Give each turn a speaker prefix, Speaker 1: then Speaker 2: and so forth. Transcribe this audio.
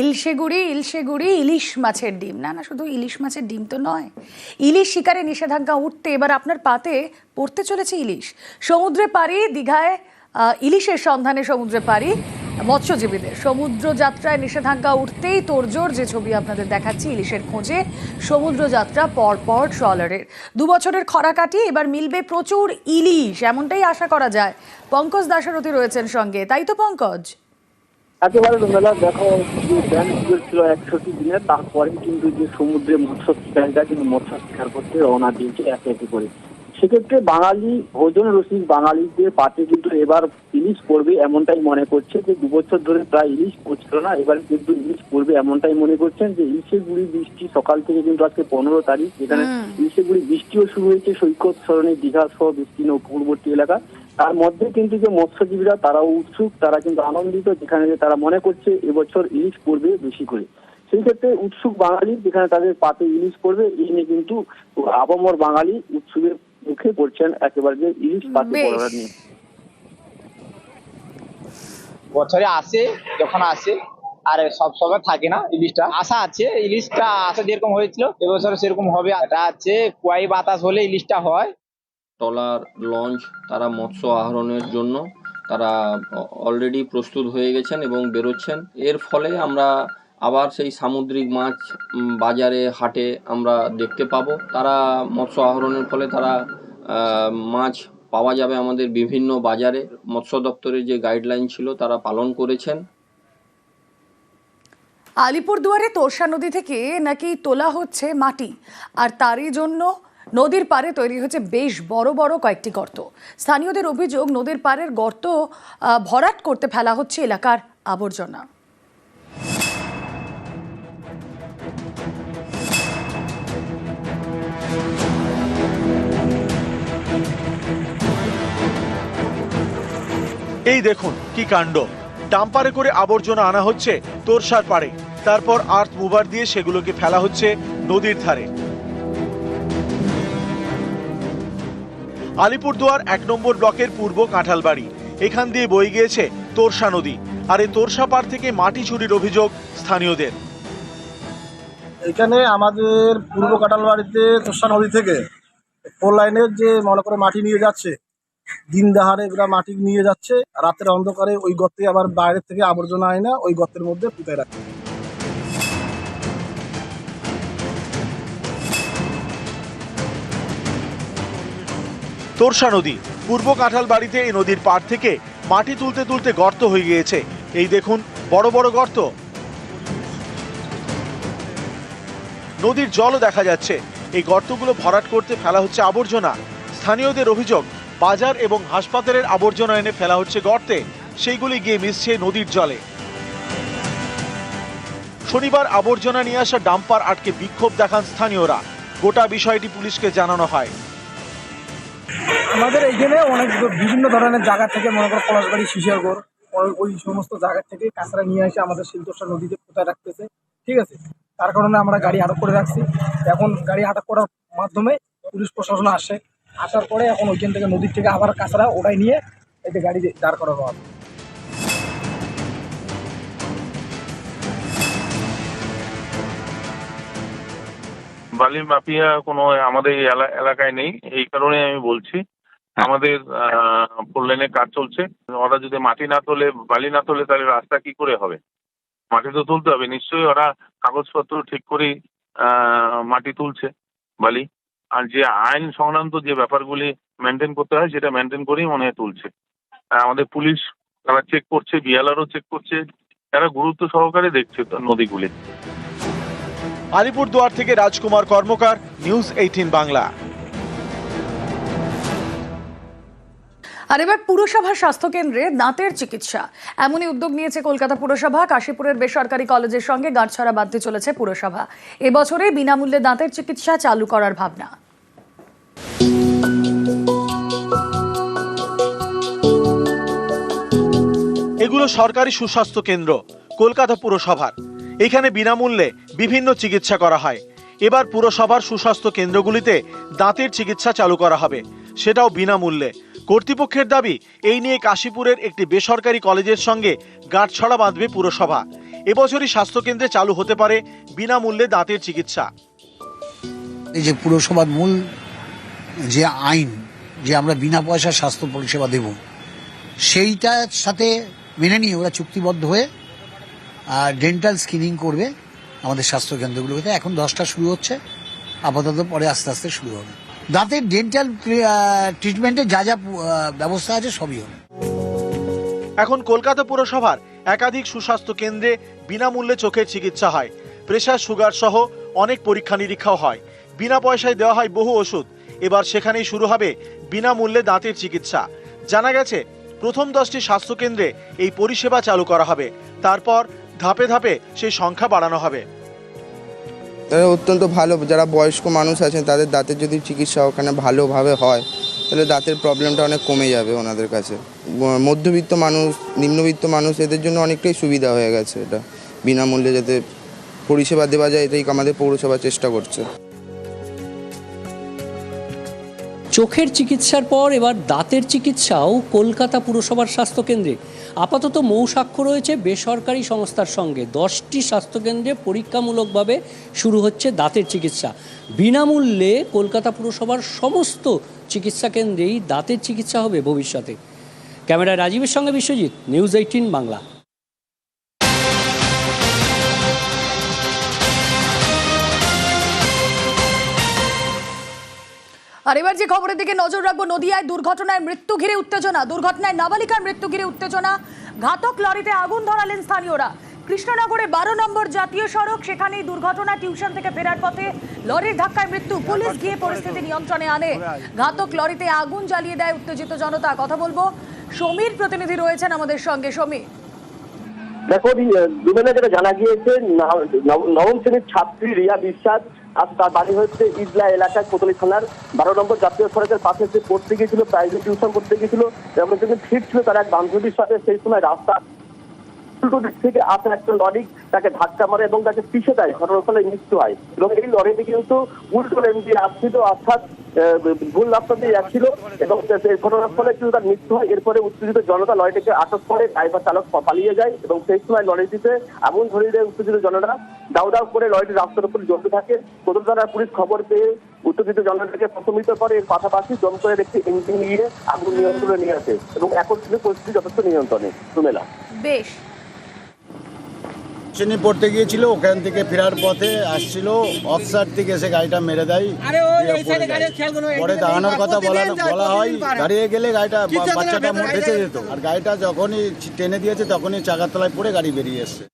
Speaker 1: ইলশে গুড়ি, ইলশে মাছের ডিম। না না, শুধু ইলিশ মাছের ডিম তো নয়। ইলিশ শিকারে নিষেধাজ্ঞা উঠতে এবার আপনার পাতে পড়তে চলেছে ইলিশ। সমুদ্রে পাড়ি, দীঘায় ইলিশের সন্ধানে সমুদ্রে পাড়ি, মৎস্যজীবীদের। সমুদ্র যাত্রায় নিষেধাজ্ঞা উঠতেই তোড়জোড় যে ছবি আপনাদের দেখাচ্ছি ইলিশের খোঁজে, সমুদ্র যাত্রা পরপর ট্রলারের। দু বছরের খরা কাটিয়ে এবার মিলবে প্রচুর ইলিশ, এমনটাই আশা করা যায়। পঙ্কজ দাশরথী রয়েছেন সঙ্গে। তাই তো পঙ্কজ?
Speaker 2: একেবারে রুমেলা দেখো ব্যান ছিল একষট্টি দিনের তারপরে কিন্তু যে সমুদ্রে মৎস্য শিকারীরা কিন্তু মৎস্য শিকার করতে রওনা দিয়েছে একে একে করে সেক্ষেত্রে বাঙালি ভোজন রসিক বাঙালিদের পাতে কিন্তু এবার ইলিশ পড়বে এমনটাই মনে করছে যে দু বছর ধরে প্রায় ইলিশ পড়ছিল না এবার কিন্তু ইলিশ পড়বে এমনটাই মনে করছেন যে ইলিশের গুড়ি বৃষ্টি সকাল থেকে কিন্তু আজকে পনেরো তারিখ যেখানে
Speaker 1: হুম।
Speaker 2: ইলিশের গুড়ি বৃষ্টিও শুরু হয়েছে সৈকত সরণি দীঘা সহ বিস্তীর্ণ উপকূলবর্তী এলাকা তার মধ্যে কিন্তু যে মৎস্যজীবীরা তারাও উৎসুক তারা কিন্তু আনন্দিত যেখানে যে তারা মনে করছে এবছর ইলিশ পড়বে বেশি করে। সেই ক্ষেত্রে উৎসুক বাঙালি যেখানে তাদের পাতে ইলিশ পড়বে এই নিয়ে কিন্তু আবমর বাঙালি উৎসুকের মুখে পড়ছেন একেবারে যে ইলিশ পাতে পড়ার নিয়ে।
Speaker 3: বছরে আসে যখন আসে আর সব সময় থাকে না ইলিশটা। আশা আছে ইলিশটা আশা যেরকম হয়েছিল এবছর সেরকম হবে। এটা আছে কুয়াই বাতাস হলে ইলিশটা হয়।
Speaker 4: ট্রলার লঞ্চ, তারা মৎস্য আহরণের জন্য তারা অলরেডি প্রস্তুত হয়ে গেছেন এবং বেরোচ্ছেন। এর ফলে আমরা আবার সেই সামুদ্রিক মাছ বাজারে, হাটে আমরা দেখতে পাবো। তারা মৎস্য আহরণের ফলে তারা মাছ পাওয়া যাবে আমাদের বিভিন্ন বাজারে। মৎস্য দপ্তরের যে গাইডলাইন ছিল, তারা পালন করেছেন।
Speaker 1: আলিপুরদুয়ারে তোরসা নদী থেকে নাকি তোলা হচ্ছে মাটি, আর তারই জন্য নদীর পাড়ে তৈরি হচ্ছে বেশ বড় বড় কয়েকটি গর্ত। স্থানীয়দের অভিযোগ, নদীর পাড়ের গর্ত ভরাট করতে ফেলা হচ্ছে এলাকার আবর্জনা।
Speaker 5: এই দেখুন কি কাণ্ড। ডাম্পারে করে আবর্জনা আনা হচ্ছে তোরসার পাড়ে। তারপর আর্থ মুভার দিয়ে সেগুলোকে ফেলা হচ্ছে নদীর ধারে। আলিপুরদুয়ার এক নম্বর ব্লকের পূর্ব কাঁঠালবাড়ি। এখান দিয়ে বয়ে গিয়েছে তোরসা নদী। আর এই তোরসা পাড় থেকে মাটি চুরির অভিযোগ স্থানীয়দের।
Speaker 6: এখানে আমাদের পূর্ব কাঁঠালবাড়িতে তোরসা নদী থেকে ফোর লাইনের যে মনে করে মাটি নিয়ে যাচ্ছে, দিন দাহারে এগুলা মাটি নিয়ে যাচ্ছে, রাতের অন্ধকারে ওই গর্তে আবার বাইরের থেকে আবর্জনা আয় না ওই গর্তের মধ্যে পুঁতে রাখে।
Speaker 5: তোরসা নদী। পূর্ব কাঁঠাল বাড়িতে এই নদীর পাড় থেকে মাটি তুলতে তুলতে গর্ত হয়ে গিয়েছে। এই দেখুন, বড় বড় গর্ত। নদীর জলও দেখা যাচ্ছে। এই গর্তগুলো ভরাট করতে ফেলা হচ্ছে আবর্জনা। স্থানীয়দের অভিযোগ, বাজার এবং হাসপাতালের আবর্জনা এনে ফেলা হচ্ছে গর্তে। সেইগুলি গিয়ে মিশছে নদীর জলে। শনিবার আবর্জনা নিয়ে আসা ডাম্পার আটকে বিক্ষোভ দেখান স্থানীয়রা। গোটা বিষয়টি পুলিশকে জানানো হয়।
Speaker 6: আমাদের এইখানে অনেক বিভিন্ন ধরনের জায়গা থেকে, মনে করো, পলাশবাড়ি শিশিয়াগড় ওই- সমস্ত জায়গা থেকে কাঁচরা নিয়ে এসে আমাদের শিলতোষা নদীতে পোতায় রাখতেছে, ঠিক আছে? তার কারণে আমরা গাড়ি আটক করে রাখছি। এখন গাড়ি আটক করার মাধ্যমে পুলিশ প্রশাসন আসে। আসার পরে এখন ওইখান থেকে নদীর থেকে আবার কাঁচরা ওটাই নিয়ে এতে গাড়ি দাঁড় করানো হবে।
Speaker 7: বালি মাফিয়া কোনো আমাদের এলাকায় নেই। এই কারণে আমি বলছি। আমাদের ফোর লাইনে কাজ চলছে। ওরা যদি মাটি না তোলে বালি না তোলে তাহলে রাস্তা কি করে হবে? মাটি তো তুলতে হবে নিশ্চয়ই ওরা কাগজপত্র ঠিক করেই মাটি তুলছে বালি। আর যে আইন সংক্রান্ত যে ব্যাপারগুলি মেনটেন করতে হয় সেটা মেনটেন করেই মনে হয় তুলছে। আমাদের পুলিশ তারা চেক করছে বিএলআরও চেক করছে তারা গুরুত্ব সহকারে দেখছে তো নদীগুলি।
Speaker 5: আলিপুরদুয়ার থেকে রাজকুমার কর্মকার নিউজ এইটিন বাংলা।
Speaker 1: আর এবার পুরসভার স্বাস্থ্যকেন্দ্রে দাঁতের চিকিৎসা। এমনই উদ্যোগ নিয়েছে কলকাতা পুরসভা। কাশীপুরের বেসরকারি কলেজের সঙ্গে গাঁটছড়া বাঁধতে চলেছে পুরসভা। এবছরে বিনামূল্যে দাঁতের চিকিৎসা চালু করার ভাবনা।
Speaker 5: এগুলো সরকারি সুস্বাস্থ্য কেন্দ্র, কলকাতা পুরসভার। এখানে বিনামূল্যে বিভিন্ন চিকিৎসা করা হয়। এবার পুরসভার সুস্বাস্থ্য কেন্দ্রগুলিতে দাঁতের চিকিৎসা চালু করা হবে। সেটাও বিনামূল্যে। কর্তৃপক্ষের দাবি, এই নিয়ে কাশীপুরের একটি বেসরকারি কলেজের সঙ্গে গাঁটছড়া বাঁধবে পুরসভা। এবছরই স্বাস্থ্যকেন্দ্রে চালু হতে পারে বিনামূল্যে দাঁতের চিকিৎসা।
Speaker 8: এই যে পুরসভার মূল যে আইন, যে আমরা বিনা পয়সা স্বাস্থ্য পরিষেবা দেব, সেইটার সাথে মেনে নিয়ে ওরা চুক্তিবদ্ধ হয়ে ডেন্টাল স্ক্রিনিং করবে আমাদের স্বাস্থ্য কেন্দ্রগুলোতে এখন দশটা শুরু হচ্ছে, আপাতত পরে আস্তে আস্তে শুরু হবে। দাঁতের ডেন্টাল ট্রিটমেন্টের যা যা ব্যবস্থা আছে সবই হবে।
Speaker 5: এখন কলকাতা পুরসভার একাধিক সুস্বাস্থ্য কেন্দ্রে বিনামূল্যে চোখের চিকিৎসা হয়। প্রেশার সুগার সহ অনেক পরীক্ষা নিরীক্ষাও হয়। বিনা পয়সায় দেওয়া হয় বহু ওষুধ। এবার সেখানেই শুরু হবে বিনামূল্যে দাঁতের চিকিৎসা। জানা গেছে, প্রথম দশটি স্বাস্থ্যকেন্দ্রে এই পরিষেবা চালু করা হবে। তারপর ধাপে ধাপে সেই সংখ্যা বাড়ানো হবে।
Speaker 9: তারা অত্যন্ত ভালো, যারা বয়স্ক মানুষ আছেন, তাদের দাঁতের যদি চিকিৎসা ওখানে ভালোভাবে হয়, তাহলে দাঁতের প্রবলেমটা অনেক কমে যাবে ওনাদের কাছে। মধ্যবিত্ত মানুষ, নিম্নবিত্ত মানুষ, এদের জন্য অনেকটাই সুবিধা হয়ে গেছে এটা। বিনামূল্যে যাতে পরিষেবা দেওয়া যায়, এটাই আমাদের পৌরসভা চেষ্টা করছে।
Speaker 10: চোখের চিকিৎসার পর এবার দাঁতের চিকিৎসাও কলকাতা পুরসভার স্বাস্থ্যকেন্দ্রে আপাতত মৌসাক্ষ্য রয়েছে বেসরকারি সংস্থার সঙ্গে। দশটি স্বাস্থ্যকেন্দ্রে পরীক্ষামূলকভাবে শুরু হচ্ছে দাঁতের চিকিৎসা। বিনামূল্যে কলকাতা পুরসভার সমস্ত চিকিৎসা কেন্দ্রেই দাঁতের চিকিৎসা হবে ভবিষ্যতে। ক্যামেরায় রাজীবের সঙ্গে বিশ্বজিৎ, নিউজ এইটিন বাংলা।
Speaker 1: আর এবার যে খবরের দিকে নজর রাখব, নদিয়ায় দুর্ঘটনায় মৃত্যু ঘিরে উত্তেজনা। দুর্ঘটনায় নাবালিকার মৃত্যু ঘিরে উত্তেজনা। ঘাতক লরিতে আগুন ধরালেন স্থানীয়রা। কৃষ্ণনগরে বারো নম্বর জাতীয় সড়ক, সেখানেই দুর্ঘটনা, টিউশন থেকে ফেরার পথে লরির ধাক্কায় মৃত্যু। পুলিশ গিয়ে পরিস্থিতি নিয়ন্ত্রণে আনে। ঘাতক লরিতে আগুন জ্বালিয়ে দেয় উত্তেজিত জনতা। কথা বলব, সমীর প্রতিনিধি রয়েছেন আমাদের সঙ্গে। সমীর
Speaker 11: দেখো দুবেলা যেটা জানা গিয়েছে নব- নবম শ্রেণির ছাত্রী রিয়া বিশ্বাস আজ তার বাড়ি হচ্ছে ইদলা এলাকায় কোতলি থানার বারো নম্বর জাতীয় সড়কের পাশে সে পড়তে গিয়েছিল প্রাইভেট টিউশন করতে গিয়েছিল, এবং যখন ফিরছিল তার এক বান্ধবীর সাথে। সেই সময় রাস্তা উল্টো দিক থেকে আসা একটা লরি তাকে ধাক্কা মারে এবং তাকে পিষে দেয়। ঘটনাস্থলে মৃত্যু হয়। এবং এই লরিটি কিন্তু উল্টো লেন দিয়ে আসছিল অর্থাৎ ভুল রাস্তা দিয়ে যাচ্ছিল এবং সেই ঘটনাস্থলে কিন্তু তার মৃত্যু হয়। এরপরে উত্তেজিত জনতা লরিটিকে আটক করে, ড্রাইভার চালক পালিয়ে যায় এবং সেই সময় লরিটিতে আগুন ধরিয়ে দেয় উত্তেজিত জনতা দাউ দাউ করে লরিটি রাস্তার উপর জ্বলতে থাকে। থানার পুলিশ খবর পেয়ে উত্তেজিত জনতাকে প্রশমিত করে এর পাশাপাশি দমকলের একটি ইঞ্জিন নিয়ে আগুন নিয়ন্ত্রণে নিয়ে আসে এবং কিন্তু পরিস্থিতি যথেষ্ট নিয়ন্ত্রণে। সুমেলা।
Speaker 1: বেশ।
Speaker 12: ট্রেনে পড়তে গিয়েছিল ওখান থেকে ফেরার পথে আসছিল অফসার থেকে এসে গাড়িটা মেরে দেয় পরে দাঁড়ানোর কথা বলা বলা হয় দাঁড়িয়ে গেলে গাড়িটা বাচ্চাটা বেঁচে যেত। আর গাড়িটা যখনই টেনে দিয়েছে তখনই চাকার তলায় পড়ে গাড়ি বেরিয়ে এসছে।